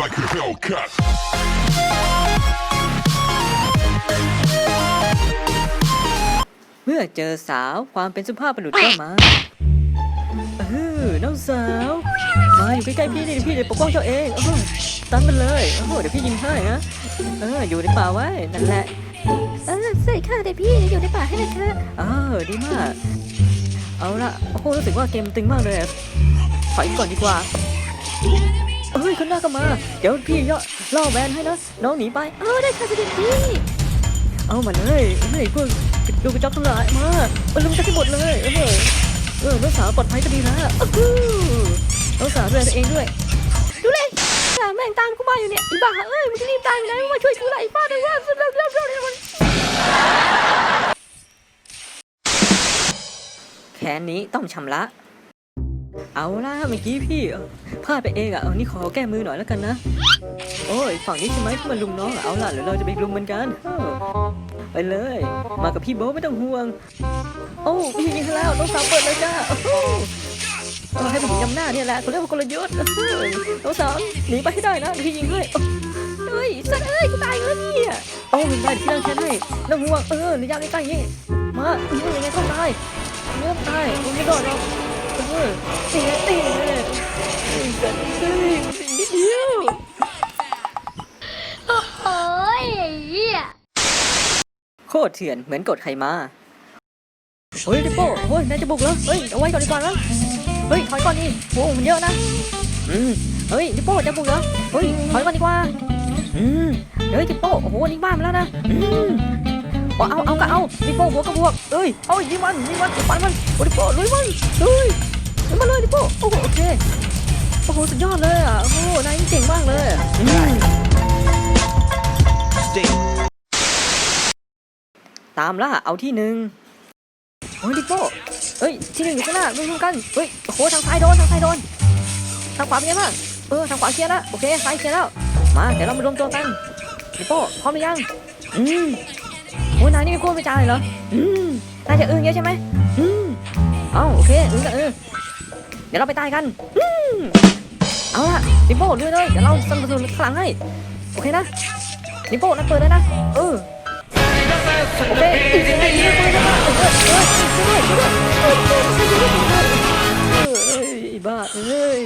like a Hellcat. เมื่อเจอสาวความเป็นสุภาพบุรุษก็มาเออน้องสาว มาอยู่ใกล้ๆพี่นี่เดี๋ยวพี่จะปกป้องเจ้าเองเออตั้งกันเลยเออเดี๋ยวพี่ยิงให้นะเอออยู่ในป่าไว้นั่นแหละเออใส่ค่ะแต่พี่อยู่ในป่าให้นะคะเออดีมาก เอาละโอ้โหรู้สึกว่าเกมตึงมากเลยอะถอยก่อนดีกว่า เอ้ยคนหน้าก็มา เดี๋ยวพี่ย่อล่อแวนให้นะ น้องหนีไป เออได้ค่ะเสด็จพี่เอามาเลยเฮ้ยพวกดูกระจอกทั้งหลายมาเอาลุมจักให้หมดเลยเออเออน้องสาวปลอดภัยก็ดีแล้วอื้อหือน้องสาวดูแลตัวเองด้วย ดูเลยอะแม่งตามกูมาอยู่เนี่ยอีบ้าเอ้ยมึงจะรีบตายอยู่ไหนมึงมาช่วยกูหน่อยอีบ้าเลยว่าสุดเร็วเร็วเร็วเร็วแค้นนี้ต้องชำระ เอาล่ะเมื่อกี้พี่ พลาดไปเองอะเอานี่ขอแก้มือหน่อยแล้วกันนะ โอ้ยฝั่งนี้ใช่ไหมที่มันลุมน้องอะเอาล่ะเดี๋ยวเราจะไปลุมมันกันเออไปเลย มากับพี่โบ๊ทไม่ต้องห่วง โอ้พี่ยิงให้แล้วน้องสาวเปิดเลยจ้าโอ้โหเออให้ผมยำหน้าเนี่ยแหละเขาเรียกว่ากลยุทธ์เออน้องสาวหนีไปให้ได้นะเดี๋ยวพี่ยิงให้โอ้เฮ้ยสัตว์เอ้ยกูตายแล้วเนี่ยโอ้ยได้ที่นั่งแค่ให้น้องห่วงเออระยะใกล้ๆนี่มาเออยังไงก็ตายเนื้อตายผมไม่อดหรอกเออตีนะตีเลย โอ้ยไอ้เหี้ยโคตรเถื่อนเหมือนกดใครมา เฮ้ยดิโป้เฮ้ยนายจะบุกแล้ว เฮ้ยเอาไว้ก่อนดีกว่านะเฮ้ยถอยก่อนดิโอ้มันเยอะนะ อืม เฮ้ยดิโป้จะบุกเหรอเฮ้ยถอยก่อนดีกว่า อืม เฮ้ยดิโป้โอ้โหนี่บ้านมาแล้วนะ อืมเอาเอาเอาก็เอาดิโป้บวกก็บวกเอ้ยเอายิงมันยิงมันฟันมันโอ้ดิโป้ลุยมันเฮ้ยลุยมาเลยดิโป้โอ้โหโอเคโอ้โหสุดยอดเลยอะโอ้โหนายเก่งมากเลยอืมตามล่าเอาที่หนึ่งโอ้ยดิโก้เอ้ยที่หนึ่งอยู่ข้างหน้าไม่รู้กันเฮ้ยโอ้โหทางซ้ายโดนทางซ้ายโดนทางขวาเป็นไงบ้างเออทางขวาเคลียร์แล้วโอเคซ้ายเคลียร์แล้วมาเดี๋ยวเรามารวมตัวกันดิโก้พร้อมหรือยังอืมโอ้ยนายนี่ไม่กลัวไม่จ่ายเหรออืมนายจะอึ้งเยอะใช่ไหมอืมเอ้าโอเคอึ้งก็เออเดี๋ยวเราไปตายกันอืม เอาล่ะดิโก้ด้วยเลยเดี๋ยวเราสนับสนุนข้างหลังให้ โอเคนะดิโก้นักเปิดเลยนะ เออ โอเคอีกยังไดีเลยนะเออเออช่วยด้วยช่วยด้วยไอ้บ้าเอ้ย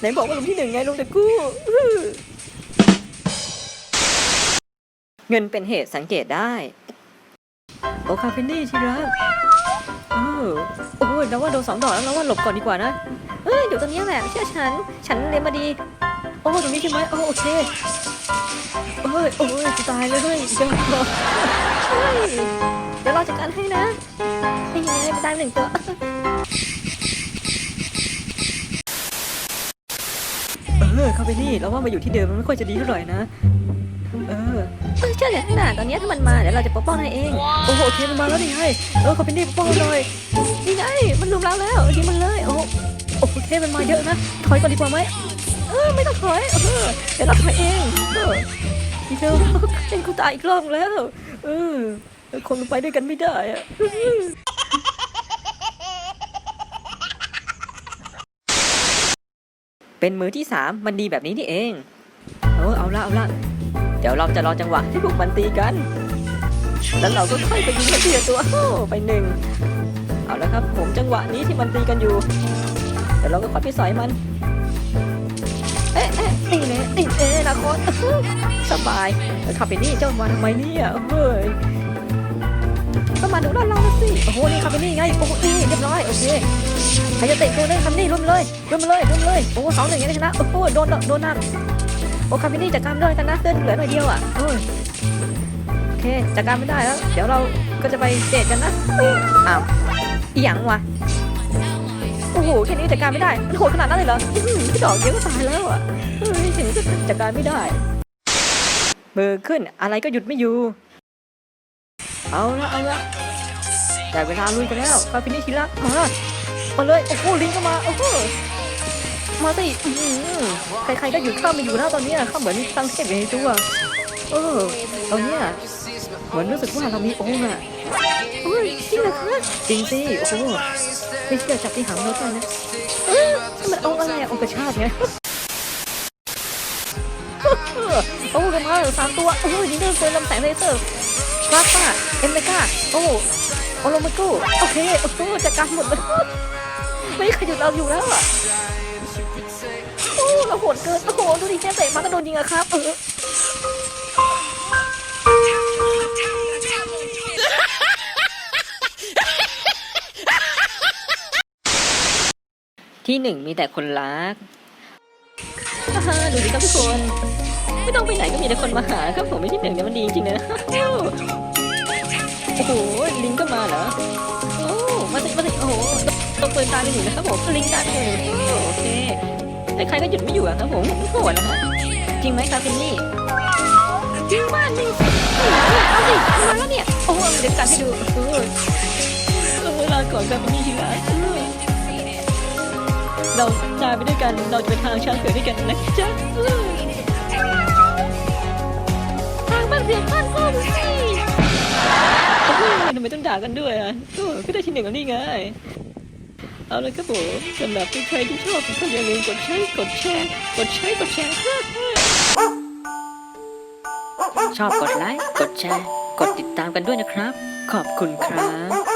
ไหนบอกว่าลงที่หนึ่งไงลงแต่กู้ เงินเป็นเหตุสังเกตได้ โอคาเฟนนี่ที่รักเออโอ้ยเราว่าโดนสองดอกแล้วเราว่าหลบก่อนดีกว่านะ เอ้ยเดี๋ยวตรงนี้แหละเชื่อฉัน ฉันเรียนมาดี โอ้ตรงนี้ใช่ไหมโอ้โอเคโอ้ยโอ้ยจะตายเลยเฮ้ยเดี๋ยวเฮ้ยเดี๋ยวเราจัดการให้นะให้ยังไงไปตายหนึ่งตัวเออเข้าไปนี่เราว่ามาอยู่ที่เดิมมันไม่ค่อยจะดีเท่าไหร่นะ เออเออเชื่อเดี๋ยวข้างหน้าตอนนี้ถ้ามันมาเดี๋ยวเราจะปกป้องนายเอง โอ้โหโอเคมันมาแล้วนี่ไงเออเขาเป็นนี่ปกป้องเราหน่อยนี่ไงมันลุมเราแล้ว โอ้มันมาเยอะนะ ถอยก่อนดีกว่าไหมเออไม่ต้องถอยเออเดี๋ยวเราถอยเองเอออีเดียวเป็นกูตายอีกรอบแล้วเออคงไปด้วยกันไม่ได้อะเป็นมือที่สามมันดีแบบนี้นี่เอง เออเอาละเอาละเดี๋ยวเราจะรอจังหวะที่พวกมันตีกัน แล้วเราก็ค่อยไปยิงมันทีละตัวโอ้ไปหนึ่งเอาละครับผมจังหวะนี้ที่มันตีกันอยู่ เดี๋ยวเราก็ค่อไปสอยมัน เอ๊ะเอ๊ะนี่แน่นี่แน่นะโคตสบายขับไปนี่เจ้ามาทำไมเนี่ยเฮ้ยก็มาดูด้านเราสิ โอ้โห นี่ขับไปนี่ไง โอ้โหนี่เรียบร้อย โอเค ใครจะเตะตัวได้ทำนี่ร่วมเลยร่วมเลยร่วมเลย โอ้โหสองหนึ่งยังได้ชนะ โอ้โห โดน โดนนับโอ้คามินี่จัดการไม่ได้กันนะเส้นเหลือหน่อยเดียวอะโอ้ยโอเคจัดการไม่ได้แล้ว เดี๋ยวเราก็จะไปเดทกันนะ อ้าวอีหยังวะ โอ้โหแค่นี้จัดการไม่ได้ มันโหดขนาดนั้นเลยเหรออื้อหือพี่ดอกเดียวก็ตายแล้วอะเฮ้ยแค่นี้ก็จัดการไม่ได้มือขึ้นอะไรก็หยุดไม่อยู่ เอาละเอาละได้เวลาลุยกันแล้วคาฟินี่ชิระมามาเลยโอ้โหลิงก็มาโอ้โหมาสิใครๆก็หยุดข้ามมาอยู่แล้วตอนนี้ข้าเหมือนตั้งเทพอยู่ในตัวเออตอนเนี้ย เหมือนรู้สึกว่าเรามีองค์อะเฮ้ยจริงเหรอคะจริงสิโอ้โหไม่เชื่อจับที่หางเราได้นะเออมันองค์อะไรอะองค์กระชาติไงโอ้กำลังสามตัวโอ้ยนี่ก็เป็นลำแสงเลเซอร์กราฟ้าเอ็มเมกาโอ้โอโลมากูโอเคโอ้โหจัดการหมดเลยไม่มีใครหยุดเราอยู่แล้วอะโอ้เราโหดเกินโอ้โหดูดิแค่เตะมาก็โดนยิงอะครับเออ ที่หนึ่งมีแต่คนรักฮ่าดูดิครับทุกคน ไม่ต้องไปไหนก็มีแต่คนมาหาครับผมไม่ที่หนึ่งเนี่ยมันดีจริงๆนะโอ้โหลิงก็มาเหรอโอ้มาสิมาสิโอ้โหตัวปืนตายไปหนึ่งนะครับผมลิงตายไปหนึ่งโอเคแต่ใครก็หยุดไม่อยู่อะครับผมโหดนะฮะจริงไหมครับฟินนี่จริงมากจริงเอาสิมาแล้วเนี่ยโอ้โหเดี๋ยวกันให้ดูเออเออลาก่อนครับฟินนี่ทีลัง เราตายไปด้วยกัน เราจะไปทางช้างเสือกด้วยกันนะจ๊ะทางบ้านเรียนบ้านพ่อดูสิโอ้โหทำไมต้องด่ากันด้วยอะโอ้ก็ได้ที่หนึ่งแล้วนี่ไง เอาเลยครับผมสำหรับใครที่ชอบก็อย่าลืมกดใช้กดแชร์ กดใช้กดแชร์ชอบกดไลค์ กดแชร์ กดติดตามกันด้วยนะครับ ขอบคุณครับ